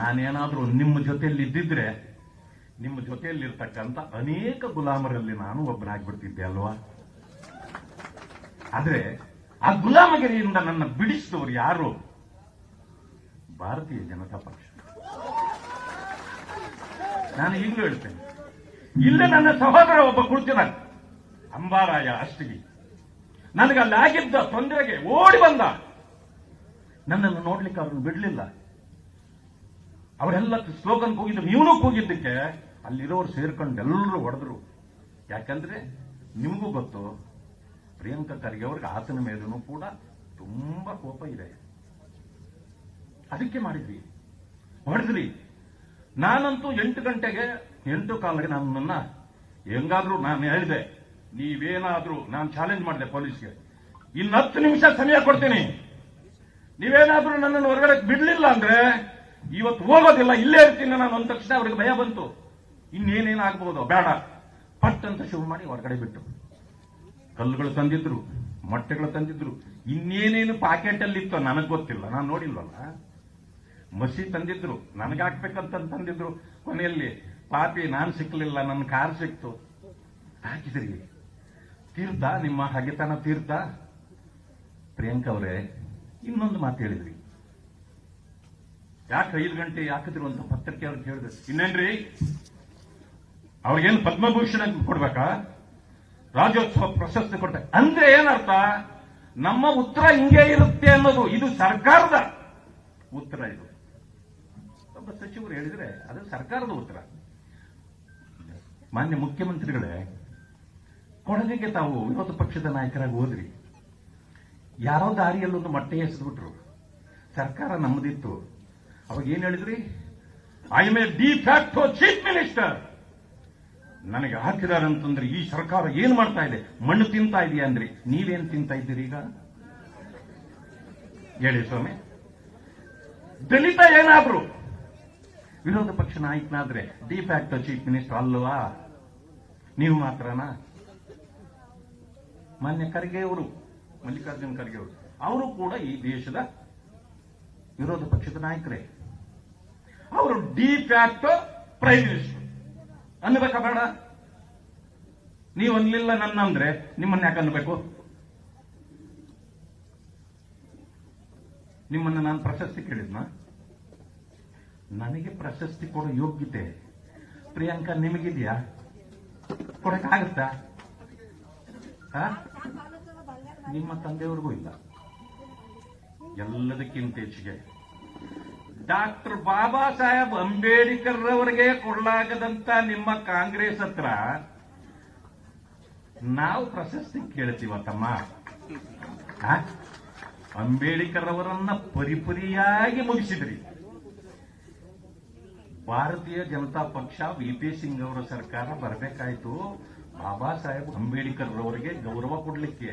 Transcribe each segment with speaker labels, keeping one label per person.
Speaker 1: ನಾನೇನಾದ್ರೂ ನಿಮ್ಮ ಜೊತೆಯಲ್ಲಿ ಇದ್ದಿದ್ರೆ ನಿಮ್ಮ ಜೊತೆಯಲ್ಲಿರ್ತಕ್ಕಂಥ ಅನೇಕ ಗುಲಾಮರಲ್ಲಿ ನಾನು ಒಬ್ಬನಾಗ್ಬಿಡ್ತಿದ್ದೆ ಅಲ್ವಾ? ಆದರೆ ಆ ಗುಲಾಮಗಿರಿಯಿಂದ ನನ್ನ ಬಿಡಿಸಿದವರು ಯಾರು? ಭಾರತೀಯ ಜನತಾ ಪಕ್ಷ. ನಾನು ಈಗಲೂ ಹೇಳ್ತೇನೆ, ಇಲ್ಲೇ ನನ್ನ ಸಹೋದರ ಒಬ್ಬ ಕುಳಿತಿದ್ದಾನೆ ಅಂಬಾರಾಯ ಅಷ್ಟಿಗೆ. ನನಗೆ ಅಲ್ಲಿ ಆಗಿದ್ದ ತೊಂದರೆಗೆ ಓಡಿ ಬಂದ. ನನ್ನನ್ನು ನೋಡ್ಲಿಕ್ಕೆ ಅವ್ರನ್ನ ಬಿಡ್ಲಿಲ್ಲ. ಅವರೆಲ್ಲ ಸ್ಲೋಗನ್ ಕೂಗಿದ್ರು ಇವನು ಕೂಗಿದ್ದಕ್ಕೆ ಅಲ್ಲಿರೋರು ಸೇರ್ಕೊಂಡು ಎಲ್ಲರೂ ಹೊಡೆದ್ರು. ಯಾಕಂದ್ರೆ ನಿಮಗೂ ಗೊತ್ತು, ಪ್ರಿಯಾಂಕಾ ಖರ್ಗೆ ಅವ್ರಿಗೆ ಆತನ ಮೇಲೂ ಕೂಡ ತುಂಬಾ ಕೋಪ ಇದೆ. ಅದಕ್ಕೆ ಮಾಡಿದ್ವಿ. ಹೊಡೆದ್ರಿ ನಾನಂತೂ ಎಂಟು ಗಂಟೆಗೆ, ಎಂಟು ಕಾಲಿಗೆ ನನ್ನನ್ನ ಹೆಂಗಾದ್ರೂ ನಾನು ಹೇಳಿದೆ, ನೀವೇನಾದ್ರೂ ನಾನು ಚಾಲೆಂಜ್ ಮಾಡಿದೆ ಪೊಲೀಸ್ಗೆ. ಇನ್ನು ಹತ್ತು ನಿಮಿಷ ಸಮಯ ಕೊಡ್ತೀನಿ. ನೀವೇನಾದ್ರೂ ನನ್ನನ್ನು ಹೊರಗಡೆ ಬಿಡ್ಲಿಲ್ಲ ಅಂದ್ರೆ ಇವತ್ತು ಹೋಗೋದಿಲ್ಲ, ಇಲ್ಲೇ ಇರ್ತೀನಿ ನಾನು ಅಂದ ತಕ್ಷಣ ಅವ್ರಿಗೆ ಭಯ ಬಂತು. ಇನ್ನೇನೇನಾಗಬಹುದು ಬೇಡ. ಪಟ್ ಅಂತ ಶುರು ಮಾಡಿ ಹೊರಗಡೆ ಬಿಟ್ಟು. ಕಲ್ಲುಗಳು ತಂದಿದ್ರು, ಮೊಟ್ಟೆಗಳು ತಂದಿದ್ರು. ಇನ್ನೇನೇನು ಪಾಕೆಟ್ ಅಲ್ಲಿ ಇತ್ತು ನನಗೆ ಗೊತ್ತಿಲ್ಲ. ನಾನು ನೋಡಿಲ್ವಲ್ಲ? ಮಸಿ ತಂದಿದ್ರು ನನಗಾಕ್ಬೇಕಂತ ತಂದಿದ್ರು. ಕೊನೆಯಲ್ಲಿ, ಪಾಪಿ, ನಾನ್ ಸಿಕ್ಲಿಲ್ಲ ನನ್ನ ಕಾರ್ ಸಿಕ್ತು. ಹಾಕಿದ್ರಿ ತೀರ್ಥ ನಿಮ್ಮ ಹಗೆತನ ತೀರ್ಥ ಪ್ರಿಯಾಂಕ ಅವರೇ, ಇನ್ನೊಂದು ಮಾತು ಹೇಳಿದ್ರಿ. ಯಾಕೆ ಐದು ಗಂಟೆ ಹಾಕಿದ್ರು ಅಂತ ಪತ್ರಿಕೆ ಅವ್ರಿಗೆ ಹೇಳಿದೆ ಇನ್ನೇನ್ರಿ? ಅವ್ರಿಗೇನು ಪದ್ಮಭೂಷಣ ಕೊಡ್ಬೇಕಾ? ರಾಜ್ಯೋತ್ಸವ ಪ್ರಶಸ್ತಿ ಕೊಡ್ತ ಅಂದ್ರೆ ಏನರ್ಥ? ನಮ್ಮ ಉತ್ತರ ಹಿಂಗೆ ಇರುತ್ತೆ ಅನ್ನೋದು. ಇದು ಸರ್ಕಾರದ ಉತ್ತರ ಇದು. ಒಬ್ಬ ಸಚಿವರು ಹೇಳಿದ್ರೆ ಅದು ಸರ್ಕಾರದ ಉತ್ತರ. ಮಾನ್ಯ ಮುಖ್ಯಮಂತ್ರಿಗಳೇ, ಕೊಡಗಿಗೆ ತಾವು ವಿರೋಧ ಪಕ್ಷದ ನಾಯಕರಾಗಿ ಹೋದ್ರಿ. ಯಾರೋ ದಾರಿಯಲ್ಲೊಂದು ಮೊಟ್ಟೆ ಎಸೆದ್ಬಿಟ್ರು. ಸರ್ಕಾರ ನಮ್ಮದಿತ್ತು. ಅವಾಗ ಏನ್ ಹೇಳಿದ್ರಿ? I am a de facto chief minister ನನಗೆ ಹಾಕಿದಾರೆ ಅಂತಂದ್ರೆ ಈ ಸರ್ಕಾರ ಏನ್ ಮಾಡ್ತಾ ಇದೆ? ಮಣ್ಣು ತಿಂತಾ ಇದೆಯಾ ಅಂದ್ರಿ ನೀವೇನ್ ತಿಂತಾ ಇದ್ದೀರಿ ಈಗ? ಹೇಳಿ ಸ್ವಾಮಿ. ದಲಿತ ಏನಾದ್ರು? ವಿರೋಧ ಪಕ್ಷ ನಾಯಕನಾದ್ರೆ ಡಿ ಫ್ಯಾಕ್ಟೋ ಚೀಫ್ ಮಿನಿಸ್ಟರ್ ಅಲ್ವಾ? ನೀವು ಮಾತ್ರನಾ? ಮಾನ್ಯ ಖರ್ಗೆ ಅವರು, ಮಲ್ಲಿಕಾರ್ಜುನ್ ಖರ್ಗೆ ಅವರು. ಅವರು ಕೂಡ ಈ ದೇಶದ ವಿರೋಧ ಪಕ್ಷದ ನಾಯಕರೇ. ಅವರು ಡಿ ಫ್ಯಾಕ್ಟ್ ಪ್ರೈಮ್ ಮಿನಿಸ್ಟರ್ ಅನ್ಬೇಕಾ ಬೇಡ? ನೀವು ಅನ್ಲಿಲ್ಲ ನನ್ನಂದ್ರೆ ನಿಮ್ಮನ್ನ ಯಾಕೆ ಅನ್ಬೇಕು? ನಿಮ್ಮನ್ನ ನಾನು ಪ್ರಶಸ್ತಿ ಕೇಳಿದ್ನ? ನನಗೆ ಪ್ರಶಸ್ತಿ ಕೊಡೋ ಯೋಗ್ಯತೆ ಪ್ರಿಯಾಂಕಾ ನಿಮಗಿದೆಯಾ? ಕೊಡಕ್ಕಾಗತ್ತಾ? ನಿಮ್ಮ ತಂದೆಯವ್ರಿಗೂ ಇಲ್ಲ. ಎಲ್ಲದಕ್ಕಿಂತ ಹೆಚ್ಚಿಗೆ ಡಾಕ್ಟರ್ ಬಾಬಾ ಸಾಹೇಬ್ ಅಂಬೇಡ್ಕರ್ ಅವರಿಗೆ ಕೊಡಲಾಗದಂತ ನಿಮ್ಮ ಕಾಂಗ್ರೆಸ್ ಹತ್ರ ನಾವು ಪ್ರಶಸ್ತಿ ಕೇಳ್ತೀವ ತಮ್ಮ? ಅಂಬೇಡ್ಕರ್ ಅವರನ್ನ ಪರಿಪರಿಯಾಗಿ ಮುಗಿಸಿದ್ರಿ. ಭಾರತೀಯ ಜನತಾ ಪಕ್ಷ ವಿ ಪಿ ಸಿಂಗ್ ಅವರ ಸರ್ಕಾರ ಬರಬೇಕಾಯ್ತು. ಬಾಬಾ ಸಾಹೇಬ್ ಅಂಬೇಡ್ಕರ್ ರವರಿಗೆ ಗೌರವ ಕೊಡ್ಲಿಕ್ಕೆ.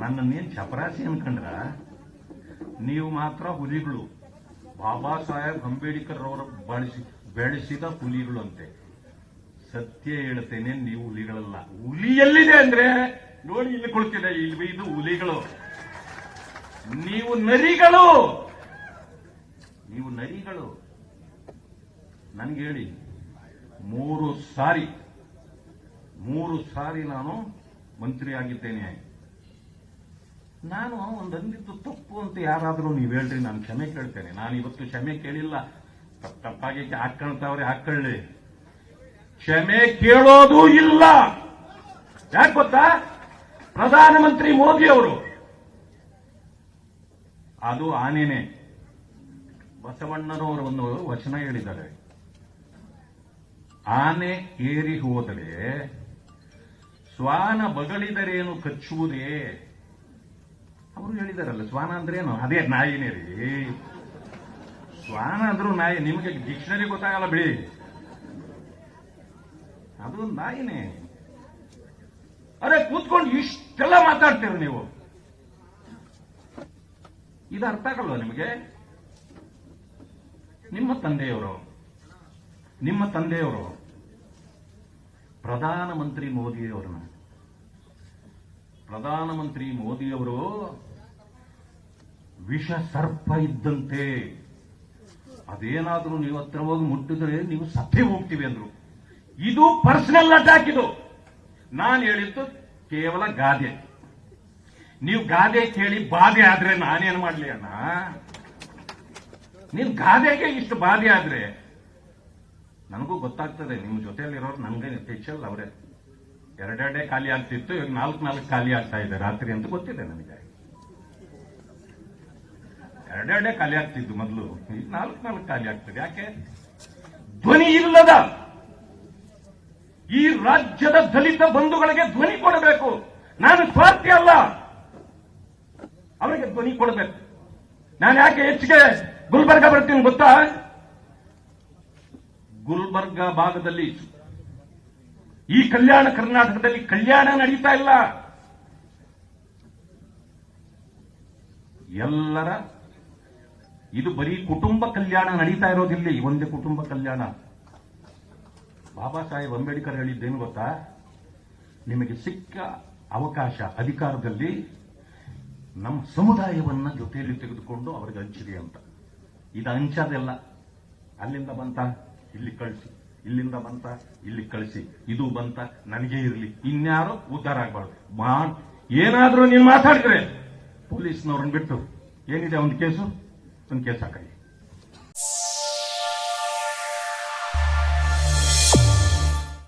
Speaker 1: ನನ್ನನ್ನೇನ್ ಚಪರಾಸಿ ಅನ್ಕಂಡ್ರ? ನೀವು ಮಾತ್ರ ಹುಲಿಗಳು. ಬಾಬಾ ಸಾಹೇಬ್ ಅಂಬೇಡ್ಕರ್ ಅವರ ಬಳಸಿ, ಬೆಳೆಸಿದ ಹುಲಿಗಳು ಅಂತೆ ಸತ್ಯ ಹೇಳ್ತೇನೆ, ನೀವು ಹುಲಿಗಳಲ್ಲ. ಹುಲಿ ಎಲ್ಲಿದೆ ಅಂದ್ರೆ ನೋಡಿ ಇಲ್ಲಿ ಕುಳಿತಿದೆ, ಇಲ್ಲಿ ಇದು ಹುಲಿಗಳು. ನೀವು ನರಿಗಳು. ನೀವು ನರಿಗಳು. ನನ್ಗೆ ಹೇಳಿ, ಮೂರು ಸಾರಿ ಮೂರು ಸಾರಿ ನಾನು ಮಂತ್ರಿ ಆಗಿದ್ದೇನೆ ನಾನು ಒಂದು ಅಂದಿದ್ದು ತಪ್ಪು ಅಂತ ಯಾರಾದರೂ ನೀವು ಹೇಳ್ರಿ, ನಾನು ಕ್ಷಮೆ ಕೇಳ್ತೇನೆ. ನಾನು ಇವತ್ತು ಕ್ಷಮೆ ಕೇಳಿಲ್ಲ. ತಪ್ಪ್ ತಪ್ಪಾಗಿ ಹಾಕೊಳ್ತಾವ್ರೆ ಹಾಕೊಳ್ಳಿ ಕ್ಷಮೆ ಕೇಳೋದು ಇಲ್ಲ. ಯಾಕೆ ಗೊತ್ತಾ? ಪ್ರಧಾನಮಂತ್ರಿ ಮೋದಿ ಅವರು. ಅದು ಆನೇನೆ. ಬಸವಣ್ಣನವರು ಒಂದು ವಚನ ಹೇಳಿದ್ದಾರೆ. ಆನೆ ಏರಿ ಹೋದರೆ, ಶ್ವಾನ ಬಗಳಿದರೇನು ಕಚ್ಚುವುದೇ? ಅವರು ಹೇಳಿದಾರಲ್ಲ, ಶ್ವಾನ ಏನು? ಅದೇ ನಾಯಿನೇ ರೀ ಶ್ವಾನ ಅಂದ್ರೂ ನಾಯಿ, ನಿಮಗೆ ಡಿಕ್ಷನರಿ ಗೊತ್ತಾಗಲ್ಲ ಬಿಡಿ. ಅದು ನಾಯಿನೇ. ಅರೆ, ಕೂತ್ಕೊಂಡು ಇಷ್ಟೆಲ್ಲ ಮಾತಾಡ್ತೀರ ನೀವು. ಇದು ಅರ್ಥ ಆಗಲ್ವಾ ನಿಮಗೆ? ನಿಮ್ಮ ತಂದೆಯವರು ನಿಮ್ಮ ತಂದೆಯವರು ಪ್ರಧಾನಮಂತ್ರಿ ಮೋದಿಯವರನ್ನ ಪ್ರಧಾನಮಂತ್ರಿ ಮೋದಿಯವರು ವಿಷ ಸರ್ಪ ಇದ್ದಂತೆ. ಅದೇನಾದರೂ ನೀವು ಹತ್ರ ಹೋಗಿ ಮುಟ್ಟಿದ್ರೆ ನೀವು ಸತ್ತೇ ಹೋಗ್ತೀವಿ ಅಂದ್ರು. ಇದು ಪರ್ಸನಲ್ ಅಟ್ಯಾಕ್ ಇದು. ನಾನು ಹೇಳಿದ್ದು ಕೇವಲ ಗಾದೆ. ನೀವು ಗಾದೆ ಕೇಳಿ ಬಾಧೆ ಆದ್ರೆ ನಾನೇನು ಮಾಡ್ಲಿ ಅಣ್ಣ? ನೀನ್ ಗಾದೆಗೆ ಇಷ್ಟು ಬಾಧೆ ಆದ್ರೆ? ನನಗೂ ಗೊತ್ತಾಗ್ತದೆ, ನಿಮ್ಮ ಜೊತೆಯಲ್ಲಿರೋರು ನನಗೆ ಟೆನ್ಷನ್ ಅವರೇ. ಎರಡೆರಡೇ ಖಾಲಿ ಆಗ್ತಿತ್ತು, ಇವಾಗ ನಾಲ್ಕು ನಾಲ್ಕು ಖಾಲಿ ಆಗ್ತಾ ಇದೆ. ರಾತ್ರಿ ಅಂತ ಗೊತ್ತಿದೆ ನನಗೆ. ಎರಡೆರಡೇ ಖಾಲಿ ಆಗ್ತಿದ್ದು ಮೊದಲು. ಈಗ ನಾಲ್ಕು ನಾಲ್ಕು ಖಾಲಿ ಆಗ್ತದೆ. ಯಾಕೆ? ಧ್ವನಿ ಇಲ್ಲದ ಈ ರಾಜ್ಯದ ದಲಿತ ಬಂಧುಗಳಿಗೆ ಧ್ವನಿ ಕೊಡಬೇಕು. ನಾನು ಸ್ವಾರ್ಥಿ ಅಲ್ಲ. ಅವರಿಗೆ ಧ್ವನಿ ಕೊಡಬೇಕು. ನಾನು ಯಾಕೆ ಹೆಚ್ಚಿಗೆ ಗುಲ್ಬರ್ಗ ಬರ್ತೀನಿ ಗೊತ್ತಾ? ಗುಲ್ಬರ್ಗ ಭಾಗದಲ್ಲಿ ಈ ಕಲ್ಯಾಣ ಕರ್ನಾಟಕದಲ್ಲಿ ಕಲ್ಯಾಣ ನಡೀತಾ ಇಲ್ಲ. ಎಲ್ಲರ, ಇದು ಬರೀ ಕುಟುಂಬ ಕಲ್ಯಾಣ ನಡೀತಾ ಇರೋದಿಲ್ಲ ಈ ಒಂದೇ ಕುಟುಂಬ ಕಲ್ಯಾಣ. ಬಾಬಾ ಸಾಹೇಬ್ ಅಂಬೇಡ್ಕರ್ ಹೇಳಿದ್ದೇನು ಗೊತ್ತಾ? ನಿಮಗೆ ಸಿಕ್ಕ ಅವಕಾಶ ಅಧಿಕಾರದಲ್ಲಿ ನಮ್ಮ ಸಮುದಾಯವನ್ನ ಜೊತೆಯಲ್ಲಿ ತೆಗೆದುಕೊಂಡು ಅವರಿಗೆ ಹಂಚಿದೆ ಅಂತ. ಇದು ಹಂಚದೆಲ್ಲ ಅಲ್ಲಿಂದ ಬಂತ, ಇಲ್ಲಿ ಕಳಿಸಿ. ಇಲ್ಲಿಂದ ಬಂತ, ಇಲ್ಲಿ ಕಳಿಸಿ. ಇದು ಬಂತ, ನನಗೆ ಇರಲಿ. ಇನ್ಯಾರು ಉದ್ಧಾರ ಆಗ್ಬಾರ್ದು. ಮಾ ಏನಾದ್ರೂ ನೀನು ಮಾತಾಡಿದ್ರೆ, ಪೊಲೀಸ್ನವ್ರನ್ನ ಬಿಟ್ಟು ಏನಿದೆ ಒಂದು ಕೇಸು? ಒಂದು ಕೇಸ್ ಹಾಕಿ.